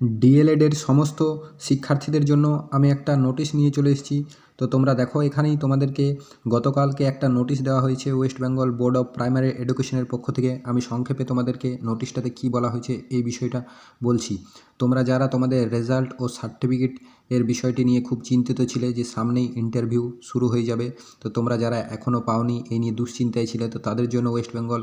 ডিএলএডের সমস্ত শিক্ষার্থীদের জন্য আমি একটা নোটিশ নিয়ে চলে এসেছি। তো তোমরা দেখো, এখানেই তোমাদেরকে গতকালকে একটা নোটিশ দেওয়া হয়েছে West Bengal board of primary এডুকেশনের পক্ষ থেকে। আমি সংক্ষেপে তোমাদেরকে নোটিশটাতে কী বলা হয়েছে এই বিষয়টা বলছি। তোমরা যারা তোমাদের রেজাল্ট ও সার্টিফিকেট এর বিষয়টি নিয়ে খুব চিন্তিত ছিলে যে সামনেই ইন্টারভিউ শুরু হয়ে যাবে, তো তোমরা যারা এখনও পাওনি এই নিয়ে দুশ্চিন্তায় ছিলে, তো তাদের জন্য West Bengal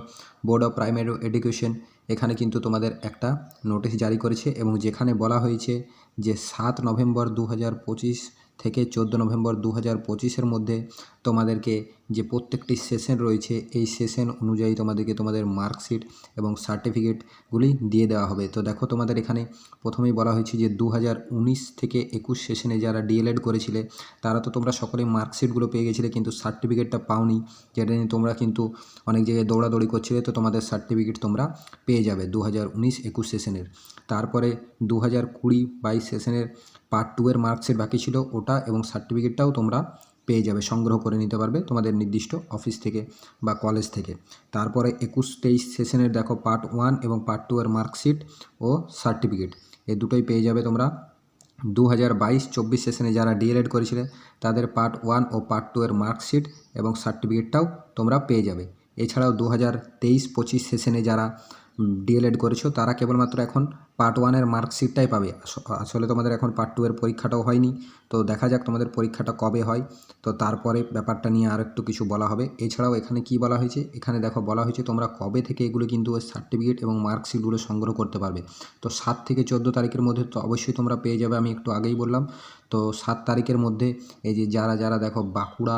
board of primary education এখানে কিন্তু তোমাদের একটা নোটিশ জারি করেছে এবং যেখানে বলা হয়েছে যে সাত নভেম্বর দু হাজার পঁচিশ থেকে চোদ্দ নভেম্বর দু হাজার পঁচিশের মধ্যে তোমাদেরকে যে প্রত্যেকটি সেশন রয়েছে, এই সেশন অনুযায়ী তোমাদেরকে তোমাদের মার্কশিট এবং সার্টিফিকেটগুলি দিয়ে দেওয়া হবে। তো দেখো তোমাদের এখানে প্রথমেই বলা হয়েছে যে দু হাজার উনিশ থেকে একুশ সেশনে যারা ডিএলএড করেছিলে, তারা তো তোমরা সকলেই মার্কশিটগুলো পেয়ে গেছিলে, কিন্তু সার্টিফিকেটটা পাওনি। যেটা নিয়ে তোমরা কিন্তু অনেক জায়গায় দৌড়াদৌড়ি করছিলে, তো তোমাদের সার্টিফিকেট তোমরা পেয়ে যাবে দু হাজার উনিশ একুশ সেশনের তারপরে দু হাজার কুড়ি বাইশ সেশনের পার্ট টু এর মার্কশিট বাকি ছিল ওটা এবং সার্টিফিকেটটাও তোমরা পেয়ে যাবে, সংগ্রহ করে নিতে পারবে তোমাদের নির্দিষ্ট অফিস থেকে বা কলেজ থেকে। তারপরে একুশ তেইশ সেশনের দেখো পার্ট ওয়ান এবং পার্ট টু এর মার্কশিট ও সার্টিফিকেট এই দুটোই পেয়ে যাবে তোমরা। দু হাজার বাইশ চব্বিশ সেশনে যারা ডিএলএড করেছিলে, তাদের পার্ট ওয়ান ও পার্ট টু এর মার্কশিট এবং সার্টিফিকেটটাও তোমরা পেয়ে যাবে। এছাড়াও দু হাজার তেইশ পঁচিশ সেশনে যারা ডিএলএড করেছ, তারা কেবলমাত্র এখন পার্ট ওয়ানের মার্কশিটটাই পাবে। আসলে তোমাদের এখন পার্ট টু এর পরীক্ষাটাও হয়নি, তো দেখা যাক তোমাদের পরীক্ষাটা কবে হয়। তো তারপরে ব্যাপারটা নিয়ে আর একটু কিছু বলা হবে। এছাড়াও এখানে কি বলা হয়েছে? এখানে দেখো বলা হয়েছে তোমরা কবে থেকে এগুলো কিন্তু সার্টিফিকেট এবং মার্কশিটগুলো সংগ্রহ করতে পারবে। তো সাত থেকে চোদ্দ তারিখের মধ্যে তো অবশ্যই তোমরা পেয়ে যাবে, আমি একটু আগেই বললাম। তো সাত তারিখের মধ্যে এই যে যারা যারা দেখো বাঁকুড়া,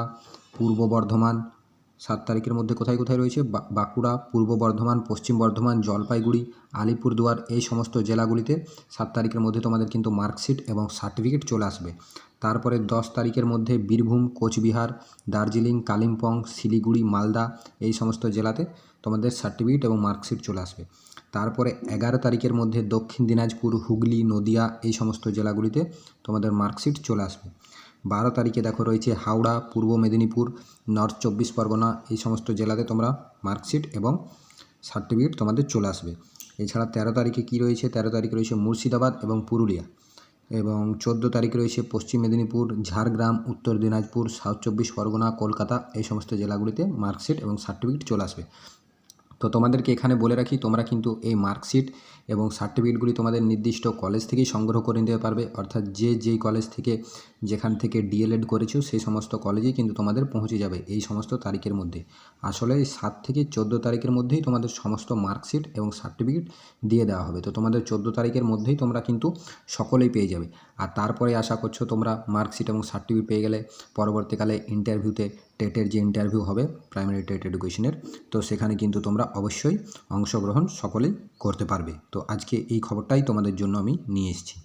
পূর্ব বর্ধমান সাত তারিখের মধ্যে কোথায় কোথায় রয়েছে? বাঁকুড়া, পূর্ব বর্ধমান, পশ্চিম বর্ধমান, জলপাইগুড়ি, আলিপুরদুয়ার, এই সমস্ত জেলাগুলিতে সাত তারিখের মধ্যে তোমাদের কিন্তু মার্কশিট এবং সার্টিফিকেট চলে আসবে। তারপরে দশ তারিখের মধ্যে বীরভূম, কোচবিহার, দার্জিলিং, কালিম্পং, শিলিগুড়ি, মালদা, এই সমস্ত জেলাতে তোমাদের সার্টিফিকেট এবং মার্কশিট চলে আসবে। তারপরে এগারো তারিখের মধ্যে দক্ষিণ দিনাজপুর, হুগলি, নদিয়া, এই সমস্ত জেলাগুলিতে তোমাদের মার্কশিট চলে আসবে। বারো তারিখে দেখো রয়েছে হাওড়া, পূর্ব মেদিনীপুর, নর্থ চব্বিশ পরগনা, এই সমস্ত জেলাতে তোমরা মার্কশিট এবং সার্টিফিকেট তোমাদের চলে আসবে। এছাড়া তেরো তারিখে কী রয়েছে? তেরো তারিখে রয়েছে মুর্শিদাবাদ এবং পুরুলিয়া এবং চোদ্দ তারিখে রয়েছে পশ্চিম মেদিনীপুর, ঝাড়গ্রাম, উত্তর দিনাজপুর, সাউথ চব্বিশ পরগনা, কলকাতা, এই সমস্ত জেলাগুলিতে মার্কশিট এবং সার্টিফিকেট চলে আসবে। তো তোমাদেরকে এখানে বলে রাখি, তোমরা কিন্তু এই মার্কশিট এবং সার্টিফিকেটগুলি তোমাদের নির্দিষ্ট কলেজ থেকেই সংগ্রহ করে নিতে পারবে। অর্থাৎ যে যেই কলেজ থেকে, যেখান থেকে ডিএলএড করেছ, সেই সমস্ত কলেজেই কিন্তু তোমাদের পৌঁছে যাবে এই সমস্ত তারিখের মধ্যে। আসলে সাত থেকে চোদ্দ তারিখের মধ্যেই তোমাদের সমস্ত মার্কশিট এবং সার্টিফিকেট দিয়ে দেওয়া হবে। তো তোমাদের চোদ্দ তারিখের মধ্যেই তোমরা কিন্তু সকলেই পেয়ে যাবে। আর তারপরে আশা করছ তোমরা মার্কশিট এবং সার্টিফিকেট পেয়ে গেলে পরবর্তীকালে ইন্টারভিউতে টেটের যে ইন্টারভিউ হবে প্রাইমারি টেট এডুকেশনের তো সেখানে কিন্তু তোমরা অবশ্যই অংশগ্রহণ সকলেই করতে পারবে। তো আজকে এই খবরটাই তোমাদের জন্য আমি নিয়ে এসেছি।